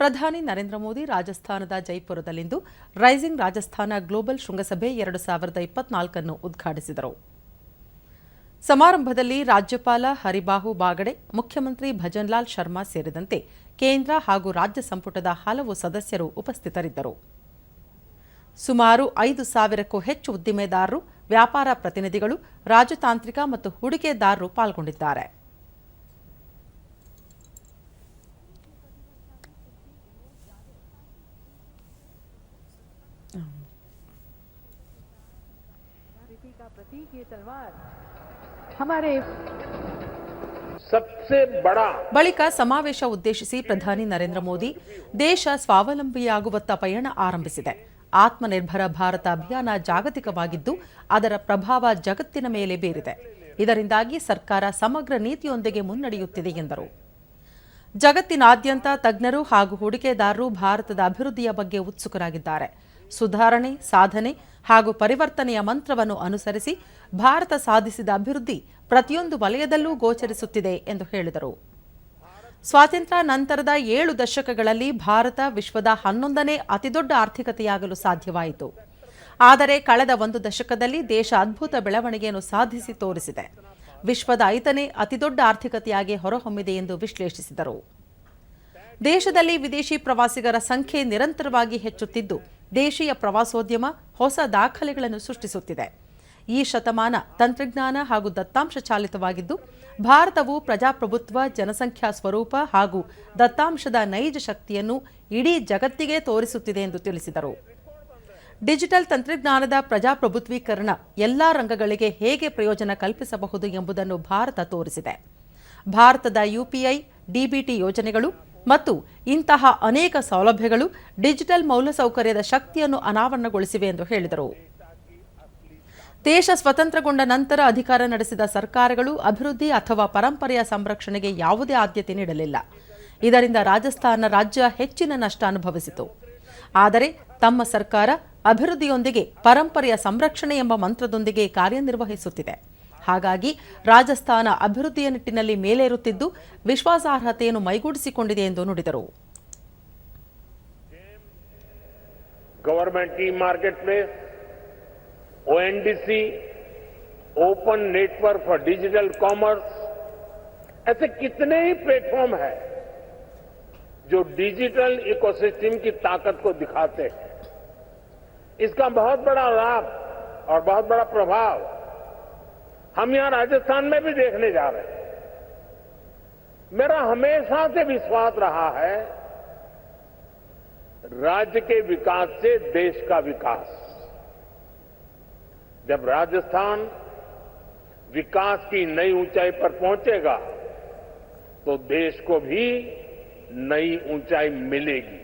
ಪ್ರಧಾನಿ ನರೇಂದ್ರ ಮೋದಿ ರಾಜಸ್ಥಾನದ ಜೈಪುರದಲ್ಲಿಂದು rising Rajasthan global ಶೃಂಗಸಭೆ ಎರಡು ಸಾವಿರದ ಇಪ್ಪತ್ನಾಲ್ಕನ್ನು ಉದ್ಘಾಟಿಸಿದರು. ಸಮಾರಂಭದಲ್ಲಿ ರಾಜ್ಯಪಾಲ ಹರಿಬಾಹು ಬಾಗಡೆ, ಮುಖ್ಯಮಂತ್ರಿ ಭಜನ್ಲಾಲ್ ಶರ್ಮಾ ಸೇರಿದಂತೆ ಕೇಂದ್ರ ಹಾಗೂ ರಾಜ್ಯ ಸಂಪುಟದ ಹಲವು ಸದಸ್ಯರು ಉಪಸ್ಥಿತರಿದ್ದರು. ಸುಮಾರು ಐದು ಸಾವಿರಕ್ಕೂ ಹೆಚ್ಚು ಉದ್ದಿಮೆದಾರರು, ವ್ಯಾಪಾರ ಪ್ರತಿನಿಧಿಗಳು, ರಾಜತಾಂತ್ರಿಕ ಮತ್ತು ಹೂಡಿಕೆದಾರರು ಪಾಲ್ಗೊಂಡಿದ್ದಾರೆ. का प्रतीक ये तलवार हमारे सबसे बड़ा ಬಳಿಕ ಸಮಾವೇಶ ಉದ್ದೇಶಿಸಿ ಪ್ರಧಾನಿ ನರೇಂದ್ರ ಮೋದಿ ದೇಶ ಸ್ವಾವಲಂಬಿಯಾಗುವತ್ತ ಪಯಣ ಆರಂಭಿಸಿದೆ ಆತ್ಮನಿರ್ಭರ ಭಾರತ ಅಭಿಯಾನ ಜಾಗತಿಕವಾಗಿದ್ದು ಅದರ ಪ್ರಭಾವ ಜಗತ್ತಿನ ಮೇಲೆ ಬೀರಿದೆ ಇದರಿಂದಾಗಿ ಸರ್ಕಾರ ಸಮಗ್ರ ನೀತಿಯೊಂದಿಗೆ ಮುನ್ನಡೆಯುತ್ತಿದೆ ಎಂದರು ಜಗತ್ತಿನಾದ್ಯಂತ ತಜ್ಞರು ಹಾಗೂ ಹೂಡಿಕೆದಾರರು ಭಾರತದ ಅಭಿವೃದ್ಧಿಯ ಬಗ್ಗೆ ಉತ್ಸುಕರಾಗಿದ್ದಾರೆ ಸುಧಾರಣೆ, ಸಾಧನೆ ಹಾಗೂ ಪರಿವರ್ತನೆಯ ಮಂತ್ರವನ್ನು ಅನುಸರಿಸಿ ಭಾರತ ಸಾಧಿಸಿದ ಅಭಿವೃದ್ಧಿ ಪ್ರತಿಯೊಂದು ವಲಯದಲ್ಲೂ ಗೋಚರಿಸುತ್ತಿದೆ ಎಂದು ಹೇಳಿದರು. ಸ್ವಾತಂತ್ರ್ಯ ನಂತರದ ಏಳು ದಶಕಗಳಲ್ಲಿ ಭಾರತ ವಿಶ್ವದ ಹನ್ನೊಂದನೇ ಅತಿದೊಡ್ಡ ಆರ್ಥಿಕತೆಯಾಗಲು ಸಾಧ್ಯವಾಯಿತು. ಆದರೆ ಕಳೆದ ಒಂದು ದಶಕದಲ್ಲಿ ದೇಶ ಅದ್ಭುತ ಬೆಳವಣಿಗೆಯನ್ನು ಸಾಧಿಸಿ ತೋರಿಸಿದೆ. ವಿಶ್ವದ ಐದನೇ ಅತಿದೊಡ್ಡ ಆರ್ಥಿಕತೆಯಾಗಿ ಹೊರಹೊಮ್ಮಿದೆ ಎಂದು ವಿಶ್ಲೇಷಿಸಿದರು. ದೇಶದಲ್ಲಿ ವಿದೇಶಿ ಪ್ರವಾಸಿಗರ ಸಂಖ್ಯೆ ನಿರಂತರವಾಗಿ ಹೆಚ್ಚುತ್ತಿದ್ದು ದೇಶೀಯ ಪ್ರವಾಸೋದ್ಯಮ ಹೊಸ ದಾಖಲೆಗಳನ್ನು ಸೃಷ್ಟಿಸುತ್ತಿದೆ. ಈ ಶತಮಾನ ತಂತ್ರಜ್ಞಾನ ಹಾಗೂ ದತ್ತಾಂಶ ಚಾಲಿತವಾಗಿದ್ದು, ಭಾರತವು ಪ್ರಜಾಪ್ರಭುತ್ವ, ಜನಸಂಖ್ಯಾ ಸ್ವರೂಪ ಹಾಗೂ ದತ್ತಾಂಶದ ನೈಜ ಶಕ್ತಿಯನ್ನು ಇಡೀ ಜಗತ್ತಿಗೆ ತೋರಿಸುತ್ತಿದೆ ಎಂದು ತಿಳಿಸಿದರು. ಡಿಜಿಟಲ್ ತಂತ್ರಜ್ಞಾನದ ಪ್ರಜಾಪ್ರಭುತ್ವೀಕರಣ ಎಲ್ಲ ರಂಗಗಳಿಗೆ ಹೇಗೆ ಪ್ರಯೋಜನ ಕಲ್ಪಿಸಬಹುದು ಎಂಬುದನ್ನು ಭಾರತ ತೋರಿಸಿದೆ. ಭಾರತದ ಯುಪಿಐ ಡಿಬಿಟಿ ಯೋಜನೆಗಳು ಮತ್ತು ಇಂತಹ ಅನೇಕ ಸೌಲಭ್ಯಗಳು ಡಿಜಿಟಲ್ ಮೌಲ್ಯಸೌಕರ್ಯದ ಶಕ್ತಿಯನ್ನು ಅನಾವರಣಗೊಳಿಸಿವೆ ಎಂದು ಹೇಳಿದರು. ದೇಶ ಸ್ವತಂತ್ರಗೊಂಡ ನಂತರ ಅಧಿಕಾರ ನಡೆಸಿದ ಸರ್ಕಾರಗಳು ಅಭಿವೃದ್ಧಿ ಅಥವಾ ಪರಂಪರೆಯ ಸಂರಕ್ಷಣೆಗೆ ಯಾವುದೇ ಆದ್ಯತೆ ನೀಡಲಿಲ್ಲ. ಇದರಿಂದ ರಾಜಸ್ಥಾನ ರಾಜ್ಯ ಹೆಚ್ಚಿನ ನಷ್ಟ ಅನುಭವಿಸಿತು. ಆದರೆ ತಮ್ಮ ಸರ್ಕಾರ ಅಭಿವೃದ್ಧಿಯೊಂದಿಗೆ ಪರಂಪರೆಯ ಸಂರಕ್ಷಣೆ ಎಂಬ ಮಂತ್ರದೊಂದಿಗೆ ಕಾರ್ಯನಿರ್ವಹಿಸುತ್ತಿದೆ. ಹಾಗಾಗಿ ರಾಜಸ್ಥಾನ ಅಭಿವೃದ್ಧಿಯ ನಿಟ್ಟಿನಲ್ಲಿ ಮೇಲೇರುತ್ತಿದ್ದು ವಿಶ್ವಾಸಾರ್ಹತೆಯನ್ನು ಮೈಗೂಡಿಸಿಕೊಂಡಿದೆ ಎಂದು ನುಡಿದರು गवर्नमेंट की market place ONDC open network for digital commerce ऐसे कितने ही प्लेटफॉर्म हैं जो डिजिटल इकोसिस्टम की ताकत को दिखाते हैं इसका बहुत बड़ा लाभ और बहुत बड़ा प्रभाव हम यहाँ राजस्थान में भी देखने जा रहे हैं। मेरा हमेशा से विश्वास रहा है, राज्य के विकास से देश का विकास। जब राजस्थान विकास की नई ऊंचाई पर पहुंचेगा तो देश को भी नई ऊंचाई मिलेगी।